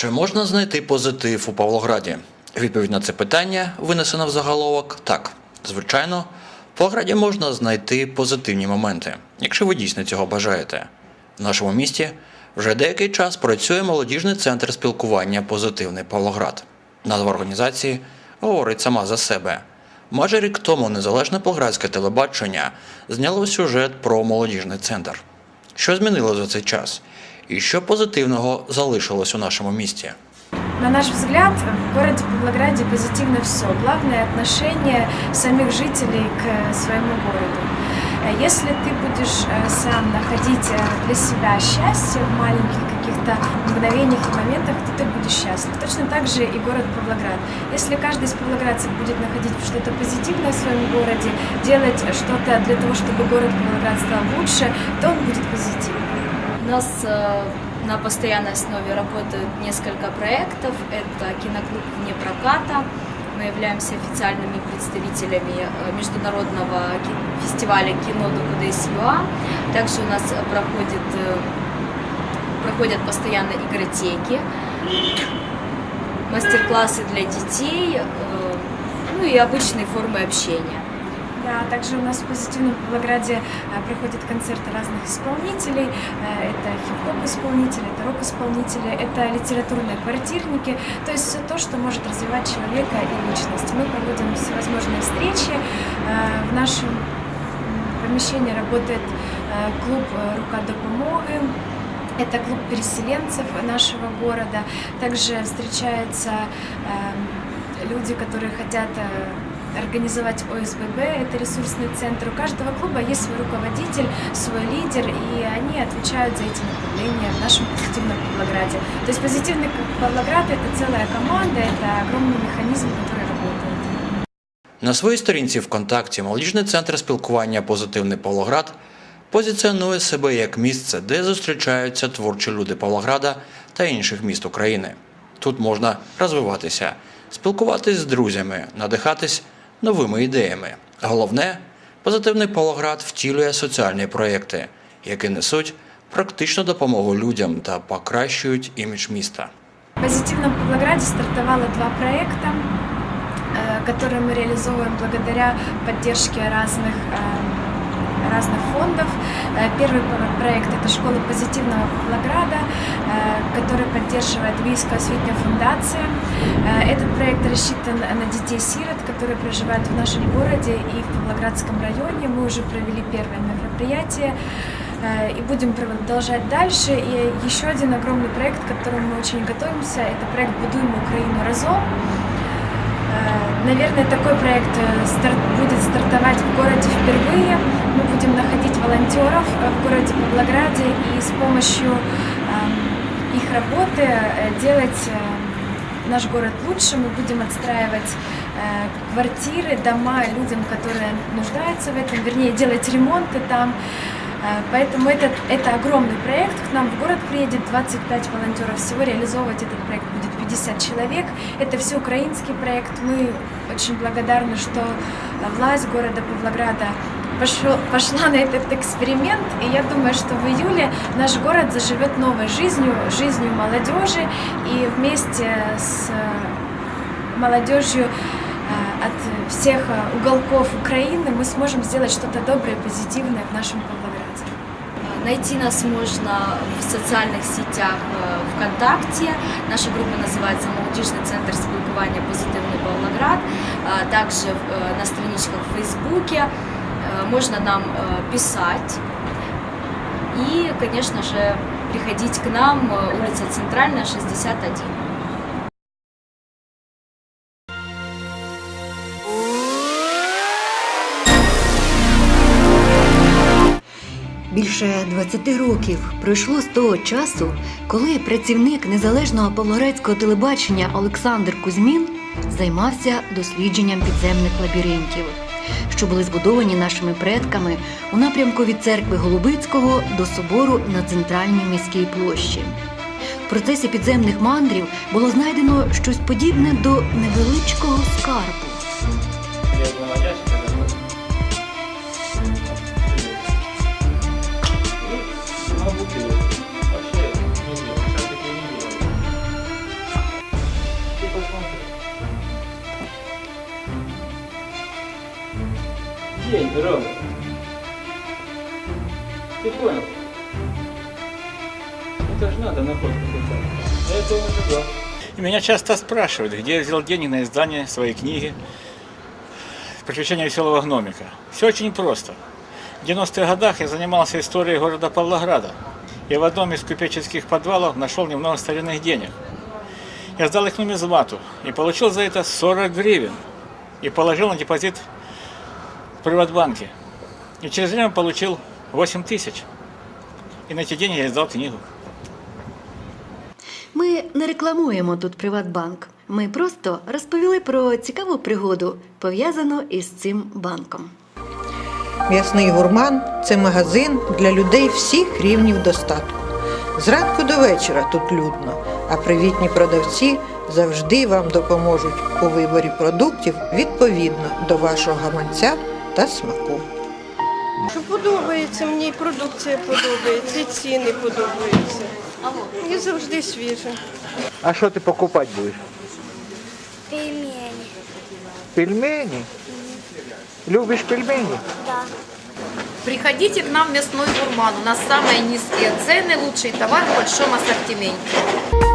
Чи можна знайти позитив у Павлограді? Відповідь на це питання винесена в заголовок так. Звичайно, в Павлограді можна знайти позитивні моменти, якщо ви дійсно цього бажаєте. В нашому місті вже деякий час працює молодіжний центр спілкування Позитивний Павлоград. Назва організації говорить сама за себе. Майже рік тому незалежне павлоградське телебачення зняло сюжет про молодіжний центр. Що змінило за цей час? І що позитивного залишилось у нашому місті? На наш взгляд, в городе Павлограде позитивно все. Главное отношение самих жителей к своему городу. Э, Если ты будешь э, сам находить э, для себя счастье в маленьких каких-то мгновениях и моментах, то ты будешь счастлив. Точно так же и город Павлоград. Если каждый из павлоградцев будет находить что-то позитивное в своем городе, делать что-то для того, чтобы город Павлоград стал лучше, то он будет позитивным. У нас э, на постоянной основе работают несколько проектов. Это киноклуб вне проката. Мы являемся официальными представителями э, международного фестиваля кино ДКДСЮА. Также у нас проходит, э, проходят постоянно игротеки, мастер-классы для детей, ну и обычные формы общения. Да, также у нас в позитивном Павлограде э, проходят концерты разных исполнителей. Э, Это хип-хоп исполнители, это рок-исполнители, это литературные квартирники. То есть все то, что может развивать человека и личность. Мы проводим всевозможные встречи. Э, В нашем помещении работает э, клуб «Рука допомоги». Это клуб переселенцев нашего города. Также встречаются эм, люди, которые хотят организовать ОСББ, это ресурсный центр. У каждого клуба есть свой руководитель, свой лидер, и они отвечают за эти направления в нашем позитивном Павлограде. То есть позитивный Павлоград – это целая команда, это огромный механизм, который работает. На своїй сторінці ВКонтакті молодіжний центр спілкування Позитивний Павлоград позиціонує себе як місце, де зустрічаються творчі люди Павлограда та інших міст України. Тут можна розвиватися, спілкуватись з друзями, надихатись новими ідеями. Головне, позитивний Павлоград втілює соціальні проєкти, які несуть практичну допомогу людям та покращують імідж міста. В позитивном Павлограде стартовало два проекта, э, которые мы реализовываем благодаря поддержке разных э, разных фондов. Э, Первый про- проект – это школа позитивного Павлограда, э, который поддерживает Вийская осветная фундация. Э, Этот проект рассчитан на детей-сирот, которые проживают в нашем городе и в Павлоградском районе. Мы уже провели первое мероприятие и будем продолжать дальше. И еще один огромный проект, к которому мы очень готовимся, это проект «Будуем Украину разом». Э, Наверное, такой проект э, старт- будет стартовать в городе впервые. Мы будем находить волонтеров э, в городе Павлограде и с помощью эм, их работы делать наш город лучше. Мы будем отстраивать квартиры, дома людям, которые нуждаются в этом, вернее, делать ремонты там. Поэтому это, это огромный проект. К нам в город приедет 25 волонтеров. Всего реализовывать этот проект будет 50 человек. Это все украинский проект. Мы очень благодарны, что власть города Павлограда пошла на этот эксперимент. И я думаю, что в июле наш город заживет новой жизнью, жизнью молодежи. И вместе с э, молодежью э, от всех уголков Украины мы сможем сделать что-то доброе, позитивное в нашем Павлограде. Найти нас можно в социальных сетях э, ВКонтакте. Наша группа называется «Молодежный центр спілкування Позитивный Павлоград». А Также э, на страничках в Фейсбуке э, можно нам э, писать. И, конечно же, приходить к нам, э, улица Центральная, 61. Більше 20 років пройшло з того часу, коли працівник незалежного павлоградського телебачення Олександр Кузьмін займався дослідженням підземних лабіринтів, що були збудовані нашими предками у напрямку від церкви Голубицького до собору на центральній міській площі. В процесі підземних мандрів було знайдено щось подібне до невеличкого скарбу. День, Рома. Ты понял? Это же надо находку писать. это я этого И. Меня часто спрашивают, где я взял деньги на издание своей книги «Приключения веселого гномика». Все очень просто. В 90-х годах я занимался историей города Павлограда и в одном из купеческих подвалов нашел немного старинных денег – Я сдал их нумизмату и получил за это 40 гривен. И положил на депозит в Приватбанке. И через время получил 8 тысяч. И на эти деньги я издал книгу. Ми не рекламуємо тут Приватбанк. Ми просто розповіли про цікаву пригоду, пов'язану із цим банком. М'ясний гурман це магазин для людей всіх рівнів достатку. Зранку до вечора тут людно, а привітні продавці завжди вам допоможуть у виборі продуктів відповідно до вашого гаманця та смаку. Що подобається, мені продукція подобається, і ціни подобаються. І завжди свіже. А що ти покупати будеш? Пельмени. Пельмені? Любиш пельмені? Да. Приходите к нам в мясной гурман. У нас самые низкие цены, лучший товар в большом ассортименте.